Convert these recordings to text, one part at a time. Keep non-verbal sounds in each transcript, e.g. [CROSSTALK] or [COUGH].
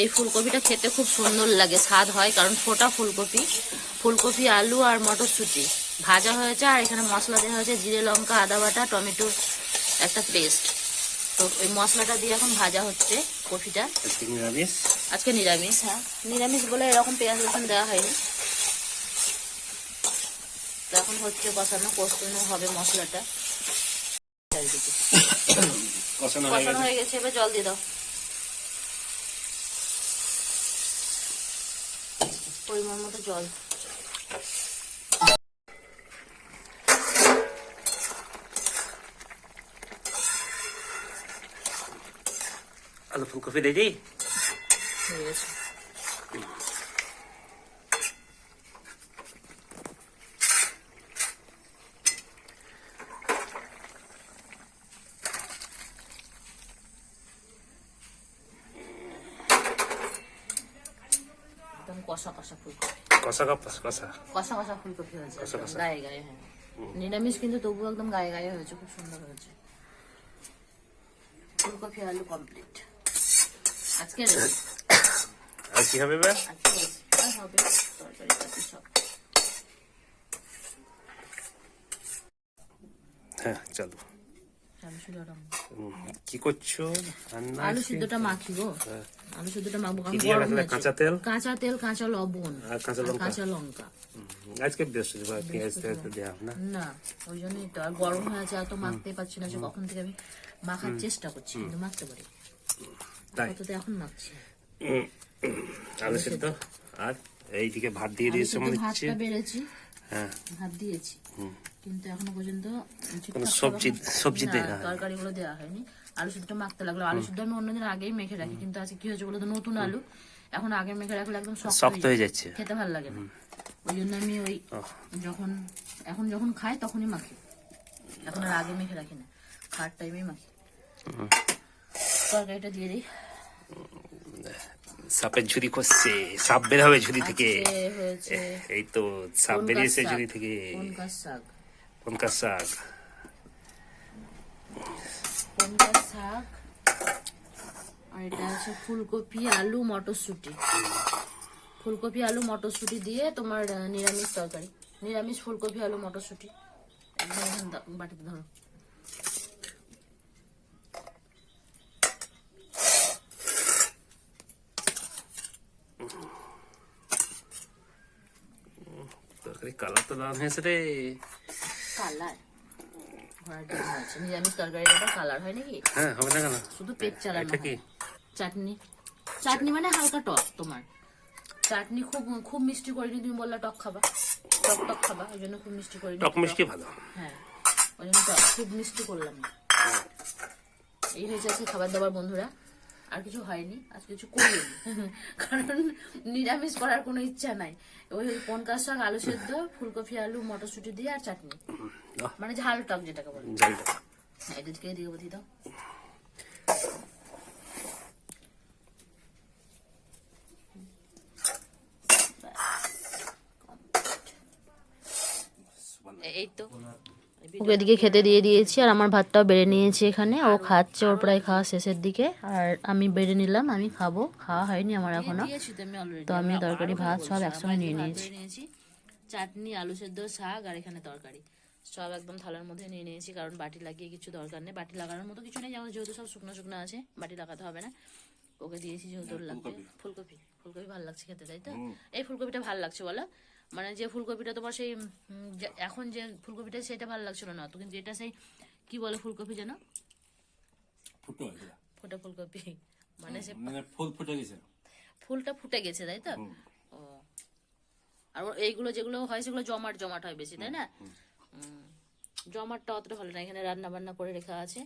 এই ফুলকপিটা খেতে খুব সুন্দর লাগে স্বাদ হয় কারণ ফোটা ফুলকপি। ফুলকপি আলু আর মটরশুঁটি। ভাজা হয়েছে আর এখানে মশলা দেওয়া হয়েছে জিরে লঙ্কা আদা বাটা টমেটোর একটা পেস্ট। তো ওই মশলাটা দিয়ে এখন ভাজা হচ্ছে কপিটা। আজকে নিরামিষ? আজকে নিরামিষ হ্যাঁ। নিরামিষ বলে এরকম পেঁয়াজ রসুন দেওয়া হয়নি। তো এখন হচ্ছে কষানো কষানো হবে মশলাটা। কষানো হয়ে গেছে এবার জল দিয়ে দাও। পরিমাণ মতো জল আলু ফুলকপি রেডি হয়ে গেছে একদম কষা কষা ফুলকপি কষা কাপ কষা কষা কষা ফুলকপি হয়েছে কষা কষা। গায়ে গায়ে হ্যাঁ নিরামিষ কিন্তু তবু একদম গায়ে গায়ে হয়েছে খুব সুন্দর হয়েছে ফুলকপি আলু কমপ্লিট আজকে আর কি হবে আজকে হবে তরকারি পাতি সব হ্যাঁ চলো কি করছ আলু সিদ্ধটা মাখি গো হ্যাঁ। আলু সিদ্ধটা মাখবো? কাঁচা তেল? কাঁচা তেল কাঁচা লবণ আর কাঁচা লঙ্কা? কাঁচা লঙ্কা আজকে বৃহস্পতিবার পেঁয়াজ টেয়াজ তো দেওয়া না না ওই জন্যই তো আর গরম হয়েছে আর তো মাখতে পারছি না যে কখন থেকে আমি মাখার চেষ্টা করছি কিন্তু মাখতে পারি তাই তো এখন মাখছি আলু সিদ্ধ আর এইদিকে ভাত দিয়ে দিয়েছে মনে হচ্ছে ভাতটা বেড়েছি হ্যাঁ ভাত দিয়েছি। কিন্তু এখনও পর্যন্ত সবজি সবজি তরকারিগুলো দেওয়া হয়নি। আলু সিদ্ধটা মাখতে লাগল। আলু সিদ্ধ আমি অন্যদিন আগেই মেখে রাখি। কিন্তু আজকে কি হয়েছে বলো তো? নতুন আলু। এখন আগে মেখে রাখলে একদম শক্ত হয়ে হয়ে যাচ্ছে। খেতে ভালো লাগে না। ওই জন্য আমি ওই যখন এখন যখন খাই তখনই মাখি। এখন আর আগে মেখে রাখি না। খাওয়ার টাইমেই মাখি। তরকারিটা দিয়ে দিই। সাপের ঝুড়ি করছে সাপ বের হবে ঝুড়ি থেকে। এই তো সাপ বেরিয়েছে ঝুড়ি থেকে। শাক? আর এটা আছে ফুলকপি আলু মটরশুঁটি। ফুলকপি আলু মটরশুঁটি দিয়ে তোমার নিরামিষ তরকারি। নিরামিষ ফুলকপি আলু মটরশুঁটি। একদম বাটিতে ধরো। তরকারি কালার তো দাম হয়েছে রে। কালার? ঘোড়ার ডিম হয়েছে নিরামিষ তরকারি একটা কালার হয় নাকি? হ্যাঁ হবে না কেন? শুধু পেট চালানো এটা কি? হয়। চাটনি। চাটনি মানে হালকা টক তোমার। চাটনি খুব খুব মিষ্টি করিনি তুমি বললা টক খাবা। টক টক খাবা ওই জন্য খুব মিষ্টি করিনি। টক মিষ্টি ভালো। হ্যাঁ ওই জন্য খুব মিষ্টি করলাম। না এই হয়েছে আজকে খাবার দাবার বন্ধুরা। আর কিছু হয়নি আজ কিছু করিনি। [LAUGHS] কারণ নিরামিষ করার কোনো ইচ্ছা নাই। ওই পনকার শাক আলু সেদ্ধ ফুলকপি আলু মটরশুঁটি দিয়ে আর চাটনি। মানে ঝাল টক যেটাকে বলে। হ্যাঁ এটা থেকে দিয়ে বলি দাও এই তো। ওকে এদিকে খেতে দিয়ে দিয়েছি আর আমার ভাতটাও বেড়ে নিয়েছি এখানে। ও খাচ্ছে ওর প্রায় খাওয়া শেষের দিকে। আর আমি বেড়ে নিলাম আমি খাব খাওয়া হয়নি আমার এখনও। তো আমি তরকারি ভাত সব একসঙ্গে নিয়ে নিয়েছি। চাটনি আলু সেদ্ধ শাক আর এখানে তরকারি। সব একদম থালার মধ্যে নিয়ে নিয়েছি কারণ বাটি লাগিয়ে কিছু দরকার নেই। বাটি লাগানোর মতো কিছু নেই যেমন যেহেতু সব শুকনো শুকনো আছে বাটি লাগাতে হবে না। ওকে দিয়েছি যেহেতু লাগবে। ফুলকপি। ফুলকপি। ভালো লাগছে খেতে তাই তো? এই ফুলকপিটা ভালো লাগছে বলো। মানে যে ফুলকপিটা তোমার সেই এখন যে ফুলকপিটা সেটা ভালো লাগছিল না তো কিন্তু এটা সেই কি বলে ফুলকপি যেন? ফুটো। ফোটা ফুলকপি। মানে সে মানে ফুল ফুটে গেছে। ফুলটা ফুটে গেছে তাই তো? ও। আর এইগুলো যেগুলো হয় সেগুলো জমাট জমাট হয় বেশি তাই না। জমাটটা অতটা ভালো না এখানে রান্না বান্না করে রেখা আছে।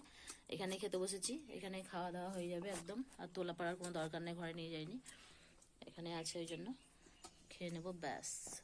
এখানে খেতে বসেছি এখানে খাওয়া দাওয়া হয়ে যাবে একদম। আর তোলা পাড়ার কোনো দরকার নেই ঘরে নিয়ে যাইনি। এখানে আছে ওই জন্য। Carnival Bus.